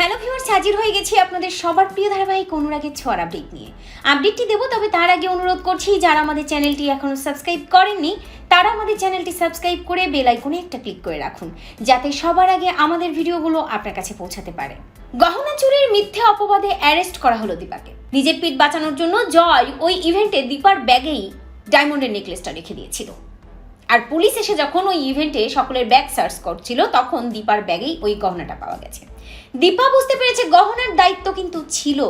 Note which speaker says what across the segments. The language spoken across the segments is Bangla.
Speaker 1: হ্যালো ভিউয়ার্স হাজির হয়ে গেছি আপনাদের সবার প্রিয় ধারাবাহিক অনুরাগের ছোঁয়ার আপডেট নিয়ে। আপডেটটি দেবো, তবে তার আগে অনুরোধ করছি, যারা আমাদের চ্যানেলটি এখনও সাবস্ক্রাইব করেননি, তারা আমাদের চ্যানেলটি সাবস্ক্রাইব করে বেল আইকনে একটা ক্লিক করে রাখুন, যাতে সবার আগে আমাদের ভিডিওগুলো আপনার কাছে পৌঁছাতে পারে। গহনা চুরির মিথ্যে অপবাদে অ্যারেস্ট করা হলো দীপাকে। নিজের পিঠ বাঁচানোর জন্য জয় ওই ইভেন্টে দীপার ব্যাগেই ডায়মন্ডের নেকলেসটা রেখে দিয়েছিল। আর পুলিশ এসে যখন ওই ইভেন্টে সকলের ব্যাগ সার্চ করছিল, তখন দীপার ব্যাগেই ওই গহনাটা পাওয়া গেছে। দীপা বুঝতে পেরেছে গহনার দায়িত্ব কিন্তু ছিল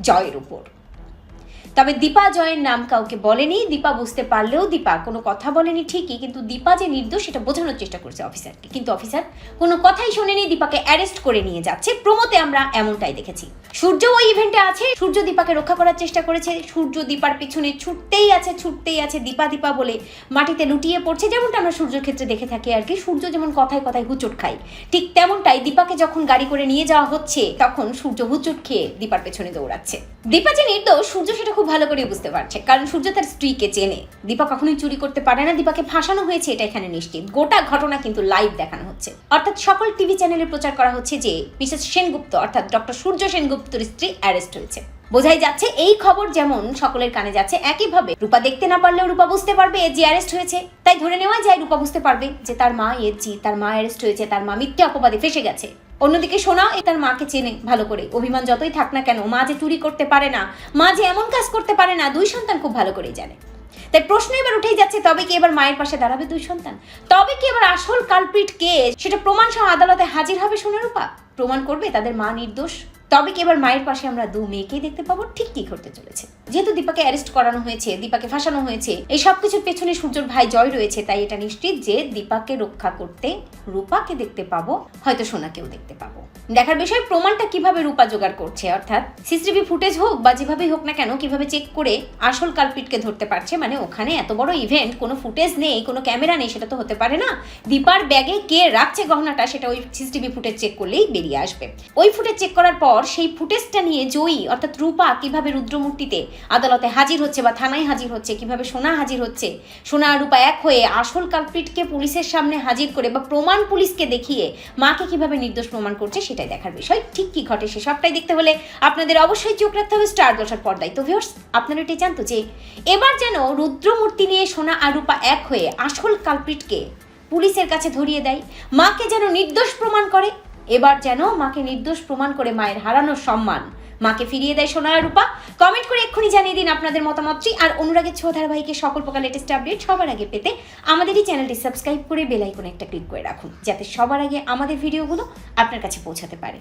Speaker 1: জয়ের উপর। তবে দীপা জয়ের নাম কাউকে বলেনি। দীপা বুঝতে পারলেও দীপা কোনো কথা বলেনি ঠিকই, কিন্তু দীপা যে নির্দোষ সেটা বোঝানোর চেষ্টা করছে অফিসারকে। কিন্তু অফিসার কোনো কথাই শোনেনি, দীপাকে অ্যারেস্ট করে নিয়ে যাচ্ছে। প্রমোতে আমরা এমনটাই দেখেছি। সূর্য ওই ইভেন্টে আছে, সূর্য দীপাকে রক্ষা করার চেষ্টা করেছে। সূর্য দীপার পিছনে ছুটতেই আছে ছুটতেই আছে দীপা দীপা বলে মাটিতে লুটিয়ে পড়ছে, যেমনটা আমরা সূর্যের ক্ষেত্রে দেখে থাকি আর কি। সূর্য যেমন কথায় কথায় হুচুট খায়, ঠিক তেমনটাই দীপাকে যখন গাড়ি করে নিয়ে যাওয়া হচ্ছে, তখন সূর্য হুচুট খেয়ে দীপার পেছনে দৌড়াচ্ছে। দীপা যে নির্দোষ, সূর্য সেটা খুব ভালো করে বুঝতে পারছে। কারণ সূর্য তার স্ত্রীকে চেনে। দীপা কখনোই চুরি করতে পারে না। দীপাকে ফাঁসানো হয়েছে, এটা এখানে নিশ্চিত। গোটা ঘটনা কিন্তু লাইভ দেখানো হচ্ছে। অর্থাৎ সকল টিভি চ্যানেলে প্রচার করা হচ্ছে যে, মিসেস সেনগুপ্ত, অর্থাৎ ডক্টর সূর্য সেনগুপ্তর স্ত্রী অ্যারেস্ট হয়েছে। বোঝাই যাচ্ছে, এই খবর যেমন সকলের কানে যাচ্ছে, একইভাবে রূপা দেখতে না পারলেও রূপা বুঝতে পারবে এ যে অ্যারেস্ট হয়েছে। তাই ধরে নেওয়া যায়, রূপা বুঝতে পারবে যে তার মা এজি তার মা অ্যারেস্ট হয়েছে, তার মা মিথ্যে অপবাদে ফেসে গেছে। অন্যদিকে সোনা, এ তার মাকে চেনে ভালো করে। অভিমান যতই থাক না কেন, মা যে চুরি করতে পারে না, মা যে এমন কাজ করতে পারে না, দুই সন্তান খুব ভালো করেই জানে। তাই প্রশ্ন এবার উঠেই যাচ্ছে, তবে কি এবার মায়ের পাশে দাঁড়াবে দুই সন্তান? তবে কি এবার আসল কালপিট কে, সেটা প্রমাণ সহ আদালতে হাজির হবে সোনারূপা প্রমাণ করবে তাদের মা নির্দোষ। তবে কি এবার মায়ের পাশে আমরা দু মেয়েকেই দেখতে পাবো? ঠিক কি ঘটতে চলেছে? যেহেতু দীপাকে অ্যারেস্ট করানো হয়েছে, দীপাকে ফাঁসানো হয়েছে, এই সব কিছুর পেছনে সূর্যর ভাই জয় রয়েছে, তাই এটা নিশ্চিত যে দীপাকে রক্ষা করতে রূপাকে দেখতে পাবো, হয়তো সোনাকেও দেখতে পাবো। দেখার বিষয়, প্রমাণটা কীভাবে রূপা জোগাড় করছে? অর্থাৎ সিসিটিভি ফুটেজ হোক বা যেভাবেই হোক না কেন, কীভাবে চেক করে আসল কালপিটকে ধরতে পারছে? মানে ওখানে এত বড় ইভেন্ট কোনো ফুটেজ নেই, কোনো ক্যামেরা নেই, সেটা তো হতে পারে না। দীপার ব্যাগে কে রাখছে গহনাটা, সেটা ওই সিসিটিভি ফুটেজ চেক করলেই বেরিয়ে আসবে। ওই ফুটেজ চেক করার পর সেই ফুটেজটা নিয়ে জয়ী, অর্থাৎ রূপা কীভাবে রুদ্রমূর্তিতে আদালতে হাজির হচ্ছে বা থানায় হাজির হচ্ছে, কীভাবে সোনা হাজির হচ্ছে, সোনা রূপা এক হয়ে আসল কালপ্রিটকে পুলিশের সামনে হাজির করে বা প্রমাণ পুলিশকে দেখিয়ে মাকে কীভাবে নির্দোষ প্রমাণ করছে সেটাই দেখার বিষয়। ঠিক কি ঘটে সে সবটাই দেখতে হলে আপনাদের অবশ্যই চোখ রাখতে হবে স্টার দশার পর্দায়। তো ভিউয়ার্স আপনারা এটাই জানতো যে এবার যেন রুদ্রমূর্তি নিয়ে সোনা আর রূপা এক হয়ে আসল কালপ্রিটকে পুলিশের কাছে ধরিয়ে দেয়, মাকে যেন নির্দোষ প্রমাণ করে এবার যেন মাকে নির্দোষ প্রমাণ করে মায়ের হারানোর সম্মান। মাকে ফিরিয়ে দেয় সোনারা রূপা। কমেন্ট করে এক্ষুনি জানিয়ে দিন আপনাদের মতামতটি। আর অনুরাগের ছ ধারাবাহিকের সকল প্রকার লেটেস্ট আপডেট সবার আগে পেতে আমাদের এই চ্যানেলটি সাবস্ক্রাইব করে বেল আইকনে একটা ক্লিক করে রাখুন, যাতে সবার আগে আমাদের ভিডিওগুলো আপনার কাছে পৌঁছাতে পারে।